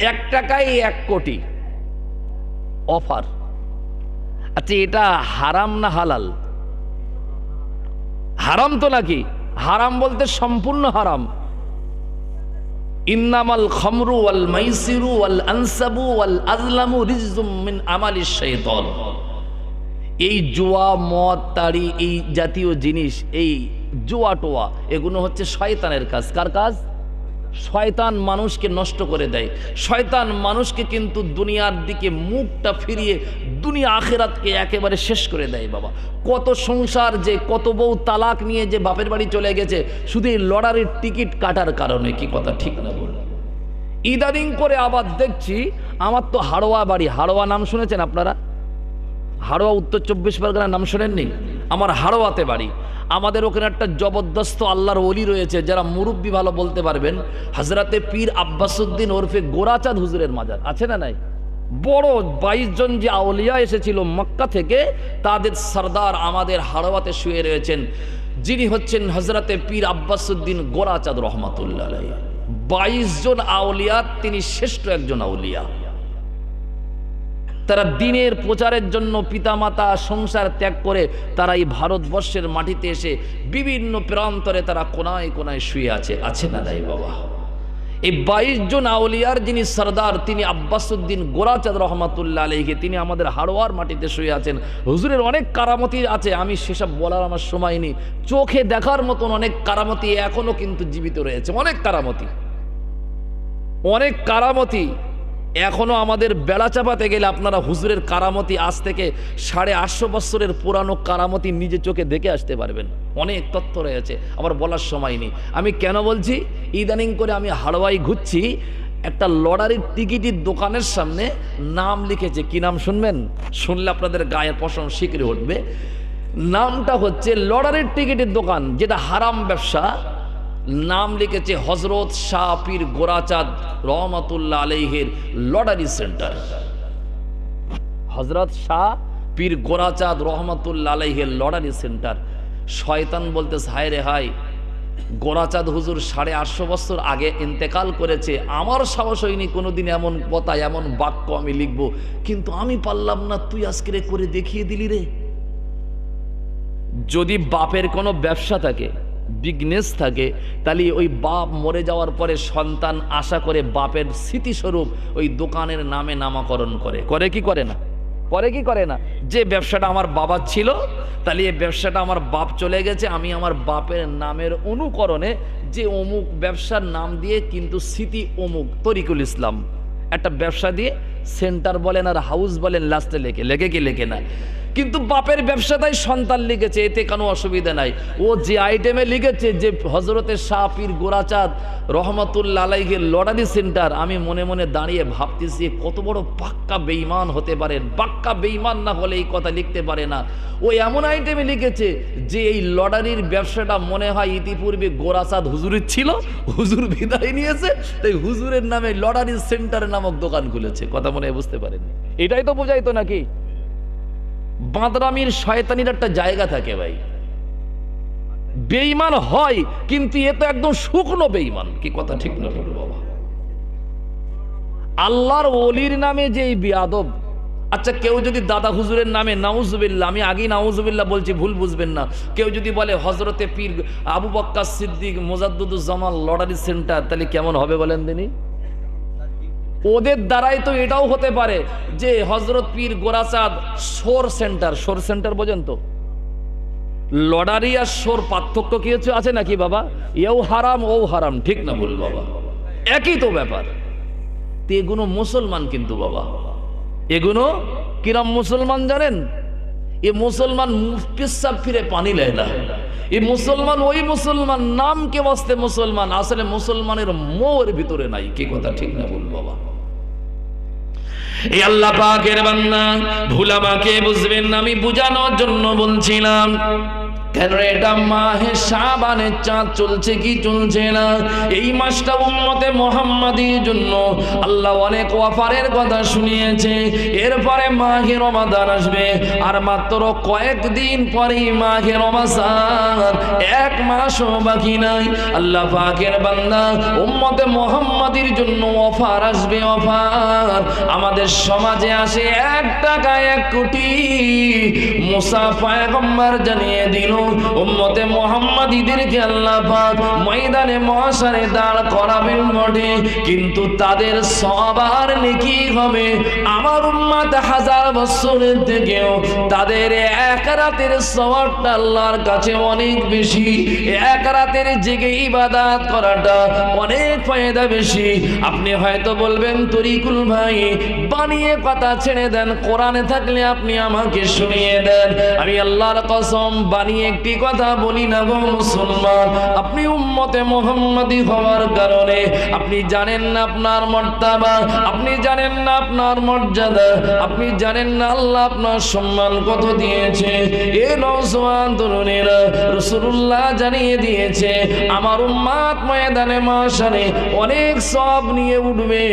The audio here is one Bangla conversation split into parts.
এক টাকায় এক কোটি। অফার। আচ্ছা এটা হারাম না হালাল? হারাম তো নাকি? হারাম বলতে সম্পূর্ণ হারাম। ইন্নামাল খমরু ওয়াল মাইসিরু ওয়াল আনসাবু ওয়াল আজলামু রিজুম মিন আমালিশ শাইতান। এই জুয়া, মদ, তাড়ি, এই জাতীয় জিনিস, এই জুয়া টোয়া এগুলো হচ্ছে শয়তানের কাজ। কার কাজ? শয়তান মানুষকে নষ্ট করে দেয়। শয়তান মানুষকে কিন্তু দুনিয়ার দিকে মুখটা ফিরিয়ে দুনিয়া আখেরাতকে একেবারে শেষ করে দেয় বাবা। কত সংসার যে, কত বউ তালাক নিয়ে যে বাপের বাড়ি চলে গেছে, শুধু এই লড়ারির টিকিট কাটার কারণে কি কথা ঠিক না বল? ইদানিং করে আবার দেখছি, আমার তো হাড়োয়া বাড়ি, হাড়োয়া নাম শুনেছেন আপনারা? হাড়োয়া উত্তর চব্বিশ পরগনার নাম শোনেননি? আমার হাড়োয়াতে বাড়ি। আমাদের ওখানে একটা জবরদস্ত আল্লাহর অলি রয়েছে, যারা মুরব্বী ভালো বলতে পারবেন। হাজরাতে পীর আব্বাসুদ্দিন ওরফে গোরাচাঁদ হুজুরের মাজার, আছে না নাই? বড় বাইশ জন যে আউলিয়া এসেছিল মক্কা থেকে, তাদের সর্দার আমাদের হাড়োয়াতে শুয়ে রয়েছেন। যিনি হচ্ছেন হজরতে পীর আব্বাসুদ্দিন গোরাচাঁদ রহমাতুল্লাহ বাইশ জন আউলিয়া, তিনি শ্রেষ্ঠ একজন আউলিয়া। তারা দিনের প্রচারের জন্য পিতামাতা সংসার ত্যাগ করে তারা এই ভারতবর্ষের মাটিতে এসে বিভিন্ন প্রান্তরে তারা কোনায় কোনায় শুয়ে আছে। আছে না দাই বাবা? এই বাইশ জন আউলিয়ার যিনি সর্দার, তিনি আব্বাসুদ্দিন গোরাচাঁদ রহমাতুল্লাহ আলহীকে তিনি আমাদের হাড়োয়ার মাটিতে শুয়ে আছেন। হুজুরের অনেক কারামতি আছে, আমি সেসব বলার আমার সময় নেই। চোখে দেখার মতন অনেক কারামতি এখনও কিন্তু জীবিত রয়েছে। অনেক কারামতি। অনেক কারামতি। এখনও আমাদের বেলা চাপাতে গেলে আপনারা হুজুরের কারামতি আজ থেকে সাড়ে আটশো বছরের পুরানো কারামতি নিজে চোখে দেখে আসতে পারবেন। অনেক তথ্য রয়েছে আবার বলার সময় নেই। আমি কেন বলছি? ইদানিং করে আমি হাড়োয়াই ঘুরছি, একটা লটারির টিকিটের দোকানের সামনে নাম লিখেছে। কি নাম শুনবেন? শুনলে আপনাদের গায়ের পশম শিকরে উঠবে। নামটা হচ্ছে লটারির টিকিটের দোকান, যেটা হারাম ব্যবসা। নাম লিখেছে হজরত শাহ পীর গোরাচাঁদ রহমতুল্লাহ আলহের লটারি সেন্টার। হজরত শাহ পীর গোরাচাঁদ রহমতুল্লাহ আলহের লটারি সেন্টার। শয়তান বলতে হায় রে হায়, গোরাচাঁদ হুজুর সাড়ে আটশো বছর আগে ইন্তেকাল করেছে। আমার সাহস হয়নি কোনোদিন এমন কথা এমন বাক্য আমি লিখব। কিন্তু আমি পারলাম না, তুই আজকে রে করে দেখিয়ে দিলি রে। যদি বাপের কোনো ব্যবসা থাকে বিজনেস থাকে, তাহলে ওই বাপ মরে যাওয়ার পরে সন্তান আশা করে বাপের স্মৃতিস্বরূপ ওই দোকানের নামে নামাকরণ করে। করে কি করে না? করে কি করে না? যে ব্যবসাটা আমার বাবার ছিল, তাহলে এই ব্যবসাটা আমার বাপ চলে গেছে, আমি আমার বাপের নামের অনুকরণে যে অমুক ব্যবসার নাম দিয়ে কিন্তু স্মৃতি অমুক, তরিকুল ইসলাম। একটা ব্যবসা দিয়ে সেন্টার বলেন আর হাউস বলেন, লাস্টে লেখে। লেখে কি লেখে না? কিন্তু বাপের ব্যবসাটাই সন্তান লিখেছে, এতে কোনো অসুবিধা নাই। ও যে আইটেমে লিখেছে, যে হজরতের শাহ পীর গোরাচাঁদ রহমতুল্লা আলাইকে লটারি সেন্টার, আমি মনে মনে দাঁড়িয়ে ভাবতেছি, কত বড় পাক্কা বেইমান হতে পারেন পাক্কা বেইমান না হলে এই কথা লিখতে পারে না। ও এমন আইটেমে লিখেছে, যে এই লটারির ব্যবসাটা মনে হয় ইতিপূর্বে গোরাচাঁদ হুজুরের ছিল, হুজুর বিদায় নিয়েছে, তাই হুজুরের নামে লটারি সেন্টার নামক দোকান খুলেছে। কথা মনে বুঝতে পারেন এটাই তো বোঝাইতো নাকি? বাঁদরামির শয়তানির একটা জায়গা থাকে ভাই। বেইমান হয়, কিন্তু এ তো একদম শুকনো বেইমান কি কথা ঠিক না বলো বাবা? আল্লাহর অলির নামে যে এই বিয়াদব আচ্ছা কেউ যদি দাদা হুজুরের নামে নাউজুবিল্লা আমি আগেই নাউজুবিল্লা বলছি, ভুল বুঝবেন না। কেউ যদি বলে হজরতে পীর আবু বক্কা সিদ্দিক মোজাদ্দুজ্জামান লটারি সেন্টার, তাহলে কেমন হবে বলেন দিনী ওদের দ্বারাই তো এটাও হতে পারে যে হজরত পীর গোরাচাঁদ সোর সেন্টার সোর সেন্টার বোঝেন তো? লটারি আর সোর পার্থক্য কি হচ্ছে, আছে নাকি বাবা? এও হারাম ও হারাম, ঠিক না বল বাবা? একই তো ব্যাপার। এগুলো মুসলমান কিন্তু বাবা। এগুলো কিরাম মুসলমান জানেন? এ মুসলমান পেশাব ফিরে পানি লেয় না। এ মুসলমান ওই মুসলমান নাম কে বাস্তে মুসলমান, আসলে মুসলমানের মোর ভিতরে নাই, কি কথা, ঠিক না বল বাবা? এই আল্লাহ পাকের বান্দা ভুল আমাকে বুঝবেন আমি বুঝানোর জন্য বলছিলাম। কেন এটা মাহে সাবানের চাঁদ চলছে কি চলছে না? এই মাসটা উম্মতে মোহাম্মদীর জন্য আল্লাহ অনেক অফারের কথা শুনিয়েছে। এরপরে মাহে রমাদান আসবে। আর মাত্র কয়েকদিন পরেই মাহে রমাজান। এক মাসও বাকি নাই। আল্লাহ পাকের বান্দা উম্মতে মোহাম্মদীর জন্য অফার আসবে, অফার। আমাদের সমাজে আসে এক টাকা এক কোটি। মুসা পায়গম্বর জানিয়ে দিল উম্মতে মোহাম্মদীদেরকে আল্লাহ পাক ময়দানে মহাসারে দাঁড় করাবেন বটে, কিন্তু তাদের সবার নেকি হবে। আমার উম্মত হাজার বছরের থেকেও তাদের এক রাতের সবারটা আল্লাহর কাছে অনেক বেশি। এক রাতের জেগে ইবাদাত করাটা অনেক ফায়দা বেশি। আপনি হয়তো বলবেন, তরিকুল ভাই, বানিয়ে কথা ছেড়ে দেন, কোরআনে থাকলে আপনি আমাকে শুনিয়ে দেন। আমি আল্লাহর কসম বানিয়ে একটি কথা বলি না গো মুসলমান, আপনি উম্মতে মোহাম্মদী হওয়ার কারণে আপনি জানেন না আপনার মর্তাবা আপনি জানেন না আপনার মর্যাদা, আপনি জানেন না আল্লাহ আপনার সম্মান কত দিয়েছে। এ নওজওয়ান তরুণেরা রসুল্লাহ জানিয়ে দিয়েছে, আমার উম্মাত ময়দানে মাসানে অনেক সব নিয়ে উঠবে,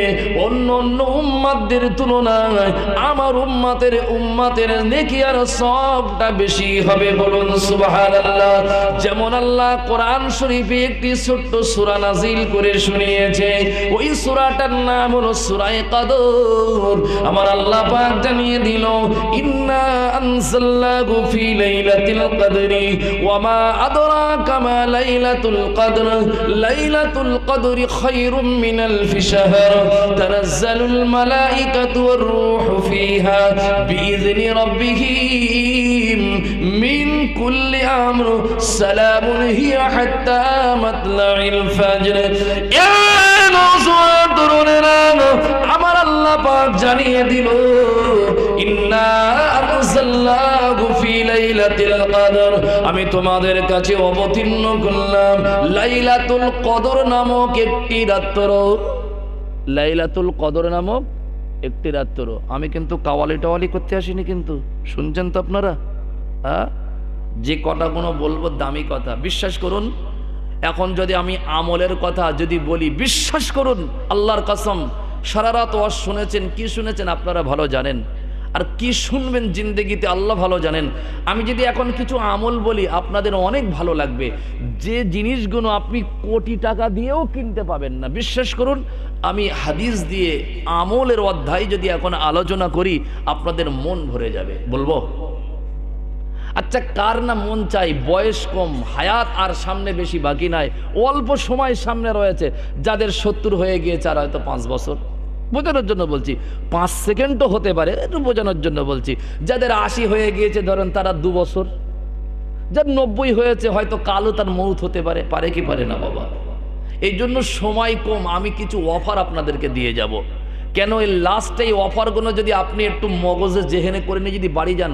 অন্য অন্য উম্মাতদের তুলনায় আমার উম্মাতের উম্মাতের নেকি আর সবটা বেশি হবে বলুন সুবহানাল্লাহ। যেমন আল্লাহ কোরআন শরীফে একটি ছোট্ট সূরা নাজিল করে শুনিয়েছে, ওই সূরাটার নাম হলো সূরায়ে কদর। আমার আল্লাহ পাক জানিয়ে দিল, ইন্না আনসাল্লাহু ফি লাইলাতিল কদরি, ওয়া মা আদরাকা মা লাইলাতুল কদর। লাইলাতুল কদরি খায়রুম মিন আলফি শাহর তানাজ্জালুল মালাইকাতু ওয়ার রূহু ফিহা বিইذনি রাব্বিহিম মিন কুল্লি আমর সালামুন হিয়া হাত্তা মাতলাইল ফজর ইয়া নওজওয়ান তরুণেরা আমার আল্লাহ পাক জানিয়ে দিল, ইন্না আনজাল্লাহু ফি লাইলাতিল কদর। আমি তোমাদের কাছে অবতীর্ণ করলাম, লাইলাতুল কদর নামক একটি রাত্র। লাইলাতুল কদর নামক একটি রাত্র। আমি কিন্তু কাওয়ালি টাওয়ালি করতে আসিনি কিন্তু। শুনছেন তো আপনারা? হ্যাঁ যে কথাগুলো বলব দামি কথা। বিশ্বাস করুন, এখন যদি আমি আমলের কথা যদি বলি, বিশ্বাস করুন, আল্লাহর কসম, সারা রাত ওয়াজ শুনেছেন, কি শুনেছেন আপনারা ভালো জানেন। আর কি শুনবেন জিন্দগিতে আল্লাহ ভালো জানেন। আমি যদি এখন কিছু আমল বলি, আপনাদের অনেক ভালো লাগবে। যে জিনিসগুলো আপনি কোটি টাকা দিয়েও কিনতে পাবেন না। বিশ্বাস করুন, আমি হাদিস দিয়ে আমলের অধ্যায় যদি এখন আলোচনা করি, আপনাদের মন ভরে যাবে। বলব? আচ্ছা কার না মন চাই? বয়স কম, হায়াত আর সামনে বেশি বাকি নাই। অল্প সময় সামনে রয়েছে, যাদের সত্তর হয়ে গিয়েছে আর হয়তো পাঁচ বছর। বোঝানোর জন্য বলছি, পাঁচ সেকেন্ডও হতে পারে, একটু বোঝানোর জন্য বলছি। যাদের আশি হয়ে গিয়েছে, ধরেন তারা দু বছর। যার নব্বই হয়েছে, হয়তো কালও তার মৌত হতে পারে পারে কি পারে না বাবা। এই জন্য সময় কম, আমি কিছু অফার আপনাদেরকে দিয়ে যাব। কেন এই লাস্টে এই অফারগুলো যদি আপনি একটু মগজে জেহেনে করে নিয়ে যদি বাড়ি যান,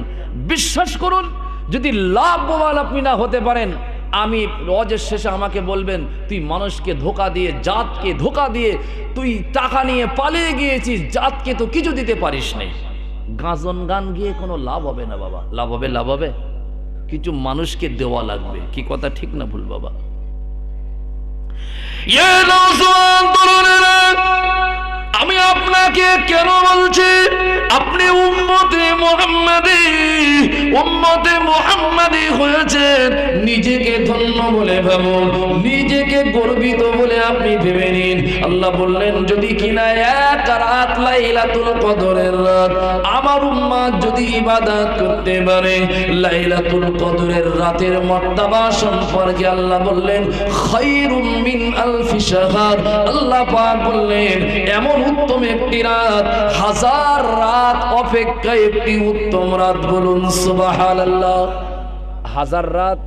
বিশ্বাস করুন যদি লাভবান আপনি না হতে পারেন, আমি রজের শেষে আমাকে বলবেন, তুই মানুষকে ধোকা দিয়ে, জাতকে ধোকা দিয়ে, তুই টাকা নিয়ে পালিয়ে গিয়েছিস, জাতকে তো কিছু দিতে পারিস নেই গাজন গান গিয়ে কোনো লাভ হবে না বাবা। লাভ হবে লাভ হবে। কিছু মানুষকে দেওয়া লাগবে। কি কথা ঠিক না ভুল বাবা? ইয়ে আমি আপনাকে কেন বলছি? আপনি উম্মতে মোহাম্মদী উম্মতে মোহাম্মদী হয়েছেন। নিজেকে ধন্য বলে ভাবুন, নিজেকে গর্বিত বলে আপনি ভেবে নিন। আল্লাহ বললেন, যদি কিনা এক রাত লাইলাতুল কদরের রাত, আমার উম্মাদ যদি ইবাদত করতে পারে, লাইলাতুল কদরের রাতের মর্তাবা সম্পর্কে আল্লাহ বললেন খায়রুম মিন আলফি শাহর আল্লাহ পাক বললেন, এমন উত্তম একটি রাত। হাজার রাত অপেক্ষা একটি উত্তম রাত বলুন সুবাহ হাজার রাত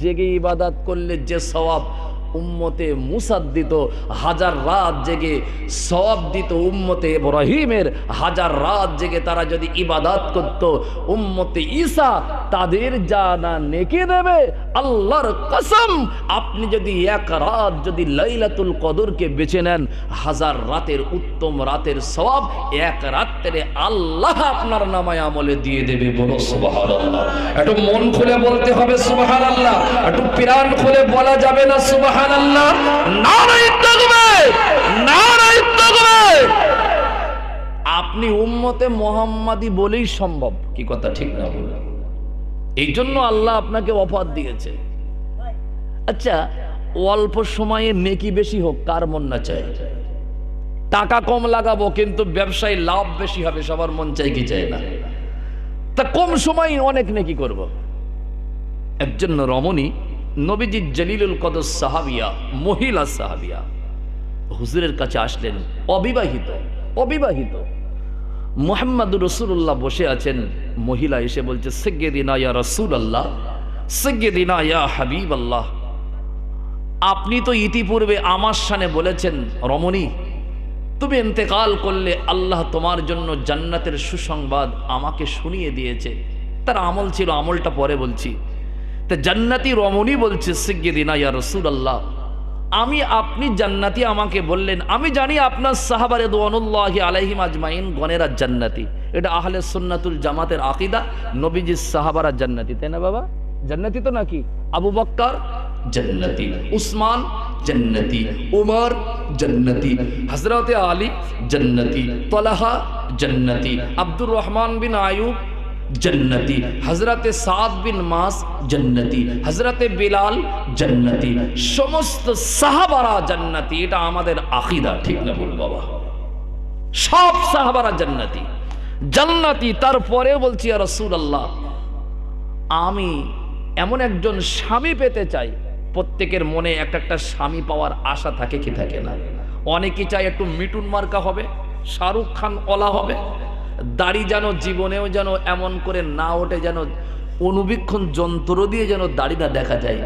জেগে ইবাদাত করলে যে সওয়াব উম্মতে মুসাদ দিত হাজার রাত জেগে সব দিত উম্মতে ইব্রাহিমের। হাজার রাত জেগে তারা যদি ইবাদাত করত, উম্মতে ঈসা তাদের যা না নেকে দেবে। আল্লাহর কসম, আপনি যদি এক রাত যদি লাইলাতুল কদরকে বেছে নেন, হাজার রাতের উত্তম রাতের সব এক রাত্রে আল্লাহ আপনার নামায় আমলে দিয়ে দেবে বলো সুবহানাল্লাহ। একটু মন খুলে বলতে হবে সুবহানাল্লাহ। একটু প্রাণ খুলে বলা যাবে না আপনি উম্মতে মোহাম্মদী বলেই সম্ভব। কি কথা, ঠিক না বলে এই জন্য আল্লাহ আপনাকে অফার দিয়েছে। আচ্ছা অল্প সময়ে নেকি বেশি হোক, কার মন না চায়? টাকা কম লাগাবো, কিন্তু ব্যবসায় লাভ বেশি হবে, সবার মন চাই কি চায় না? তা কম সময় অনেক নেকি করব। একজন রমণী নবীজি জলিলুল কদর সাহাবিয়া, মহিলা সাহাবিয়া, হুজুরের কাছে আসলেন, অবিবাহিত অবিবাহিত। মোহাম্মদুর রসুল্লাহ বসে আছেন, মহিলা এসে বলছে, সেগেদিনা ইয়া রসুল আল্লাহ সেগেদিনা ইয়া হাবিব আল্লাহ আপনি তো ইতিপূর্বে আমার সানে বলেছেন, রমণী, তুমি ইন্তেকাল করলে আল্লাহ তোমার জন্য জান্নাতের সুসংবাদ আমাকে শুনিয়ে দিয়েছে। তার আমল ছিল, আমলটা পরে বলছি। তা জান্নাতি রমণী বলছে সিদ্দিনা ইয়া রসুল আল্লাহ আমি, আপনি জান্নাতি আমাকে বললেন। আমি জানি আপনার সাহাবারে দোয়ানুল্লাহ আলাইহিম আজমাইন গনেরা জান্নাতি। এটা আহলে সুন্নাতুল জামাতের আকিদা, নবীজির সাহাবারা জান্নাতি। তাই না বাবা? জান্নাতি তো নাকি? আবু বক্কর, জান্নাতি। উসমান, জান্নাতি। উমর, জান্নাতি। হজরত আলী, জান্নাতি। তলাহা, জান্নাতি। আব্দুর রহমান বিন আয়ুব জন্নতি। হজরতে সাদ বিন মাস জন্নতি। হজরতে বিলাল জন্নতি। সমস্ত সাহাবারা জান্নাতি। এটা আমাদের আকিদা, ঠিক না বল বাবা? সব সাহাবারা জান্নাতি। জান্নাতি তারপরে বলছি রসুল আল্লাহ আমি এমন একজন স্বামী পেতে চাই। প্রত্যেকের মনে একটা একটা স্বামী পাওয়ার আশা থাকে কি থাকে না? অনেকে চায় একটু মিটুন মার্কা হবে, শাহরুখ খান ওলা হবে দাড়ি যেন জীবনেও যেন এমন করে না ওঠে যেন অনুবীক্ষণ যন্ত্র দিয়ে যেন দাড়িটা দেখা যায়।